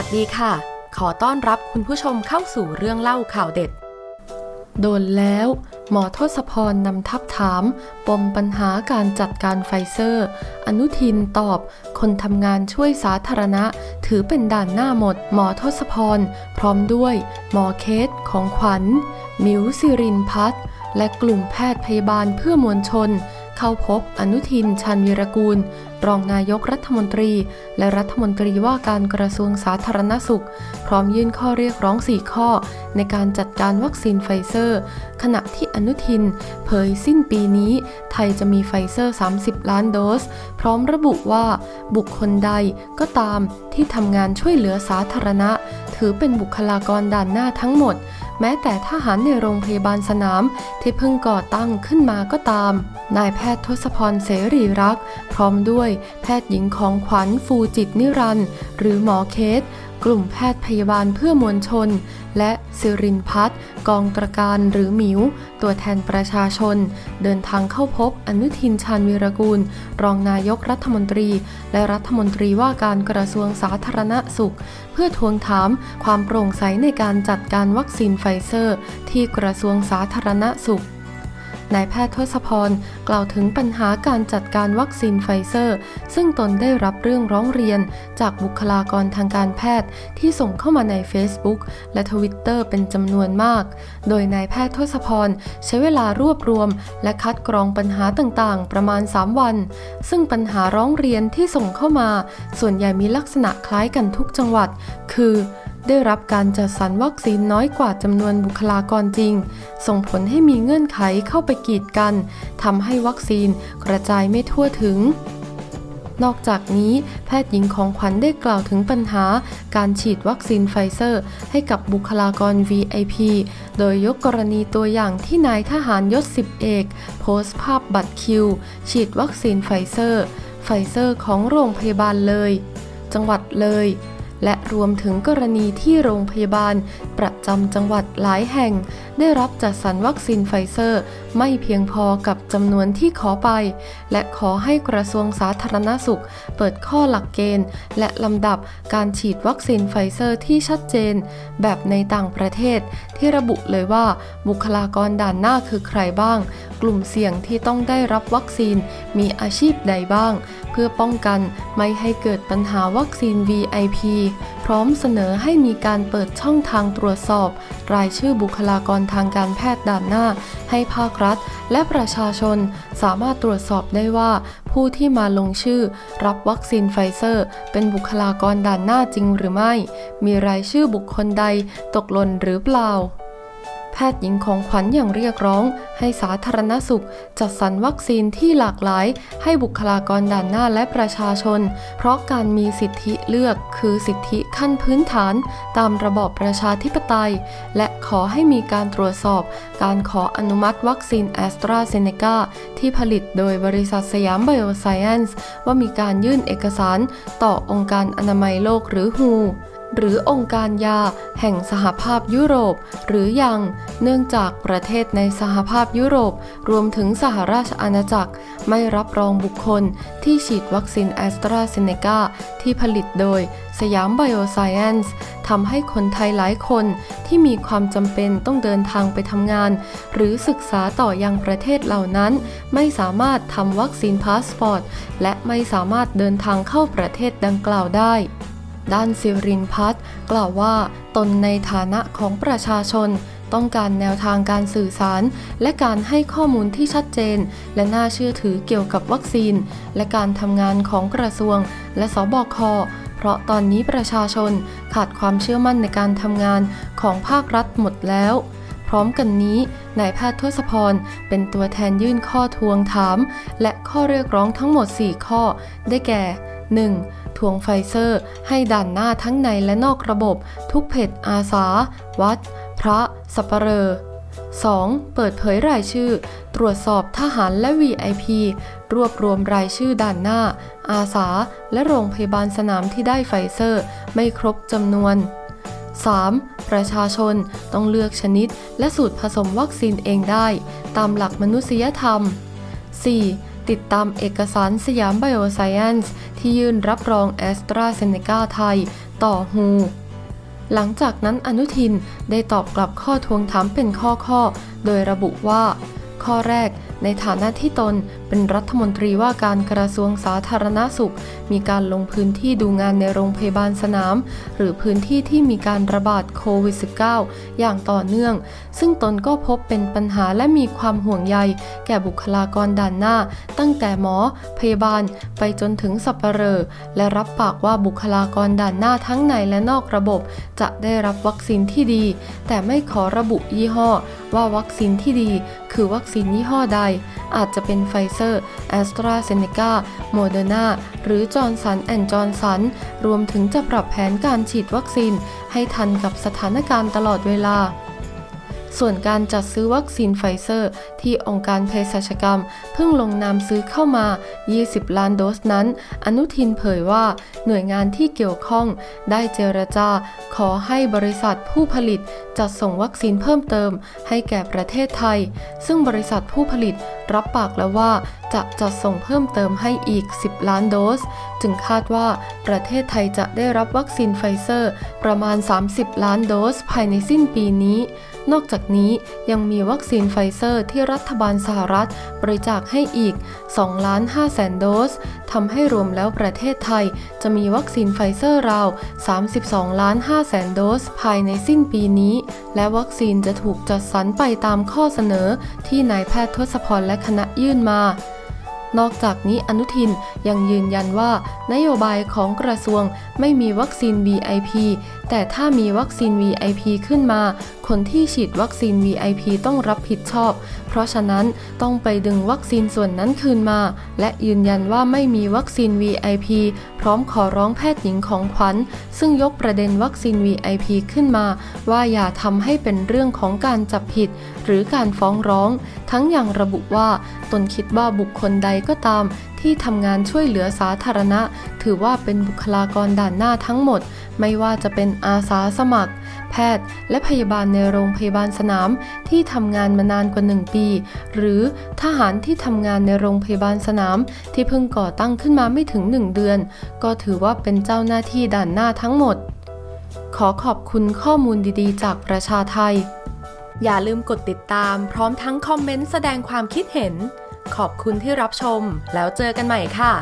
วัสดีค่ะ ขอต้อนรับคุณผู้ชมเข้าสู่เรื่องเล่าข่าวเด็ด โดนแล้ว หมอทศพรนำทับถาม ปมปัญหาการจัดการไฟเซอร์ อนุทินตอบ คนทำงานช่วยสาธารณะ ถือเป็นด่านหน้าหมด หมอทศพร พร้อมด้วย หมอเคสของขวัญ มิวสิรินพัฒและกลุ่มแพทย์พยาบาลเพื่อมวลชน เข้าพบอนุทินชันวีรกูล รองนายกรัฐมนตรี และรัฐมนตรีว่าการกระทรวงสาธารณสุข พร้อมยื่นข้อเรียกร้อง 4 ข้อ ในการจัดการวัคซีนไฟเซอร์ ขณะที่อนุทิน เผยสิ้นปีนี้ ไทยจะมีไฟเซอร์ 30 ล้านโดส พร้อมระบุว่า บุคคลใดก็ตามที่ทำงานช่วยเหลือสาธารณะ ถือเป็นบุคลากรด่านหน้าทั้งหมด แม้แต่ทหารในโรงพยาบาลสนามที่เพิ่งก่อตั้งขึ้นมาก็ตาม นายแพทย์ทศพรเสรีรัก พร้อมด้วยแพทย์หญิงของขวัญฟูจิตนิรันหรือหมอเคส กลุ่มแพทย์พยาบาลเพื่อมวลชน และสิรินพัฒน์กองตรการหรือหมิว ตัวแทนประชาชน เดินทางเข้าพบอนุทินชาญวีรกูล รองนายกรัฐมนตรี และรัฐมนตรีว่าการกระทรวงสาธารณสุข เพื่อทวงถามความโปร่งใสในการจัดการวัคซีนไฟเซอร์ ที่กระทรวงสาธารณสุข นายแพทย์ทศพรกล่าวถึงปัญหาการจัดการวัคซีนไฟเซอร์ ซึ่งตนได้รับเรื่องร้องเรียน จากบุคลากรทางการแพทย์ที่ส่งเข้ามาใน Facebook และ Twitter เป็นจำนวนมาก โดยนายแพทย์ทศพรใช้เวลารวบรวม และคัดกรองปัญหาต่างๆ ประมาณ 3 วัน ซึ่งปัญหาร้องเรียนที่ส่งเข้ามา ส่วนใหญ่มีลักษณะคล้ายกันทุกจังหวัด คือ ได้รับการจัดสรรวัคซีนน้อยกว่าจำนวนบุคลากรจริง ส่งผลให้มีเงื่อนไขเข้าไปกีดกันทำให้วัคซีนกระจายไม่ทั่วถึงนอกจากนี้แพทย์หญิงของขวัญได้กล่าวถึงปัญหาการฉีดวัคซีนไฟเซอร์ ให้กับบุคลากร VIP โดยยกกรณีตัวอย่างที่นายทหารยศสิบเอกโพสต์ภาพบัตรคิว ฉีดวัคซีนไฟเซอร์ ไฟเซอร์ของโรงพยาบาลเลย จังหวัดเลย และรวมถึงกรณีที่โรงพยาบาล ประจำจังหวัดหลายแห่ง ได้รับจัดสรรวัคซีนไฟเซอร์ ไม่เพียงพอกับจำนวนที่ขอไป และขอให้กระทรวงสาธารณสุข เปิดข้อหลักเกณฑ์ และลำดับการฉีดวัคซีนไฟเซอร์ที่ชัดเจน แบบในต่างประเทศ ที่ระบุเลยว่าบุคลากรด่านหน้าคือใครบ้าง กลุ่มเสี่ยงที่ต้องได้รับวัคซีนมีอาชีพใดบ้าง เพื่อป้องกันไม่ให้เกิดปัญหาวัคซีน VIP พร้อมเสนอให้มีการเปิดช่องทางตรวจสอบ รายชื่อบุคลากรทางการแพทย์ด่านหน้า ให้ภาครัฐ และประชาชนสามารถตรวจสอบได้ว่าผู้ที่มาลงชื่อ รับวัคซีนไฟเซอร์ เป็นบุคลากรด่านหน้าจริงหรือไม่ มีรายชื่อบุคคลใดตกหล่นหรือเปล่า พทย์หญิงของขวัญอย่างเรียกร้อง ให้สาธารณสุข จัดสรรวัคซีนที่หลากหลาย ให้บุคลากรด่านหน้าและประชาชน เพราะการมีสิทธิเลือกคือสิทธิขั้นพื้นฐาน ตามระบอบประชาธิปไตย และขอให้มีการตรวจสอบ การขออนุมัติวัคซีนแอสตราเซเนกาที่ผลิตโดยบริษัทสยามไบโอไซเอนซ์ว่ามีการยื่นเอกสารต่อองค์การอนามัยโลกหรือ WHO หรือองค์การยาแห่งสหภาพยุโรป หรือยัง เนื่องจากประเทศในสหภาพยุโรป รวมถึงสหราชอาณาจักร ไม่รับรองบุคคลที่ฉีดวัคซีนแอสตราเซเนกาที่ผลิตโดยสยามไบโอไซเอนซ์ทำให้คนไทยหลายคนที่มีความจำเป็นต้องเดินทางไปทำงาน หรือศึกษาต่อยังประเทศเหล่านั้น ไม่สามารถทำวัคซีนพาสปอร์ต และไม่สามารถเดินทางเข้าประเทศดังกล่าวได้ ด้านสิรินพัฒน์กล่าวว่า ตนในฐานะของประชาชน ต้องการแนวทางการสื่อสาร และการให้ข้อมูลที่ชัดเจน และน่าเชื่อถือเกี่ยวกับวัคซีน และการทำงานของกระทรวง และสบคเพราะตอนนี้ประชาชนขาดความเชื่อมั่นในการทำงานของภาครัฐหมดแล้ว พร้อมกันนี้นายแพทย์ทศพรเป็นตัวแทนยื่นข้อทวงถาม และข้อเรียกร้องทั้งหมด 4 ข้อ ได้แก่ 1. ทวงไฟเซอร์ ให้ด่านหน้าทั้งในและนอกระบบ ทุกเพจอาสา วัด พระ สัปเหร่อ 2. เปิดเผยรายชื่อ ตรวจสอบทหารและ VIP รวบรวมรายชื่อด่านหน้า อาสา และโรงพยาบาลสนามที่ได้ไฟเซอร์ ไม่ครบจำนวน 3. ประชาชนต้องเลือกชนิด และสูตรผสมวัคซีนเองได้ ตามหลักมนุษยธรรม 4. ติดตามเอกสารสยามไบโอไซเอนซ์ที่ยื่นรับรองแอสตราเซเนกาไทย ต่อฮูหลังจากนั้นอนุทินได้ตอบกลับข้อทวงถามเป็นข้อๆโดยระบุว่า ข้อแรก ในฐานะที่ตนเป็นรัฐมนตรีว่าการกระทรวงสาธารณาสุข มีการลงพื้นที่ดูงานในโรงพยาบาลสนาม หรือพื้นที่ที่มีการระบาดโควิด -19 อย่างต่อเนื่อง ซึ่งตนก็พบเป็นปัญหาและมีความห่วงใย แก่บุคลากรด่านหน้า ตั้งแต่หมอ พยาบาล ไปจนถึงสัปเหร่อและรับปากว่าบุคลากรด่านหน้าทั้งในและนอกระบบ จะได้รับวัคซีนที่ดี แต่ไม่ขอระบุยี่ห้อ ว่าวัคซีนที่ดีคือวัคซีนยี่ห้อใด อาจจะเป็นไฟเซอร์แอสตราเซเนกาโมเดอร์นาหรือจอร์นสันแอนด์จอร์นสันรวมถึงจะปรับแผนการฉีดวัคซีนให้ทันกับสถานการณ์ตลอดเวลา ส่วนการจัดซื้อวัคซีนไฟเซอร์ ที่องค์การเภสัชกรรม เพิ่งลงนามซื้อเข้ามา 20 ล้านโดสนั้น อนุทินเผยว่าหน่วยงานที่เกี่ยวข้องได้เจรจา ขอให้บริษัทผู้ผลิตจัดส่งวัคซีนเพิ่มเติม ให้แก่ประเทศไทย ซึ่งบริษัทผู้ผลิตรับปากแล้วว่าจะจัดส่งเพิ่มเติมให้อีก 10 ล้านโดส จึงคาดว่าประเทศไทยจะได้รับวัคซีนไฟเซอร์ ประมาณ 30 ล้านโดสภายในสิ้นปีนี้ นอกจากนี้ยังมีวัคซีนไฟเซอร์ที่รัฐบาลสหรัฐบริจาคให้อีก2ล้าน5แสนโดสทำให้รวมแล้วประเทศไทย จะมีวัคซีนไฟเซอร์ราว 32 ล้าน5แสนโดส ภายในสิ้นปีนี้ และวัคซีนจะถูกจัดสรรไปตามข้อเสนอที่นายแพทย์ทศพรและคณะยื่นมา นอกจากนี้อนุทินยังยืนยันว่า นโยบายของกระทรวงไม่มีวัคซีน VIP แต่ถ้ามีวัคซีน VIP ขึ้นมา คนที่ฉีดวัคซีน VIP ต้องรับผิดชอบ เพราะฉะนั้นต้องไปดึงวัคซีนส่วนนั้นคืนมา และยืนยันว่าไม่มีวัคซีน VIP พร้อมขอร้องแพทย์หญิงของขวัญ ซึ่งยกประเด็นวัคซีน VIP ขึ้นมา ว่าอย่าทำให้เป็นเรื่องของการจับผิด หรือการฟ้องร้อง ทั้งอย่างระบุว่าตนคิดว่าบุคคลใดก็ตาม ที่ทำงานช่วยเหลือสาธารณะ ถือว่าเป็นบุคลากรด่านหน้าทั้งหมด ไม่ว่าจะเป็นอาสาสมัครแพทย์และพยาบาลในโรงพยาบาลสนามที่ทำงานมานานกว่า 1 ปี หรือทหารที่ทำงานในโรงพยาบาลสนามที่เพิ่งก่อตั้งขึ้นมาไม่ถึง 1 เดือน ก็ถือว่าเป็นเจ้าหน้าที่ด่านหน้าทั้งหมด ขอขอบคุณข้อมูลดีๆ จากประชาไทย อย่าลืมกดติดตาม พร้อมทั้งคอมเมนต์แสดงความคิดเห็น ขอบคุณที่รับชม แล้วเจอกันใหม่ค่ะ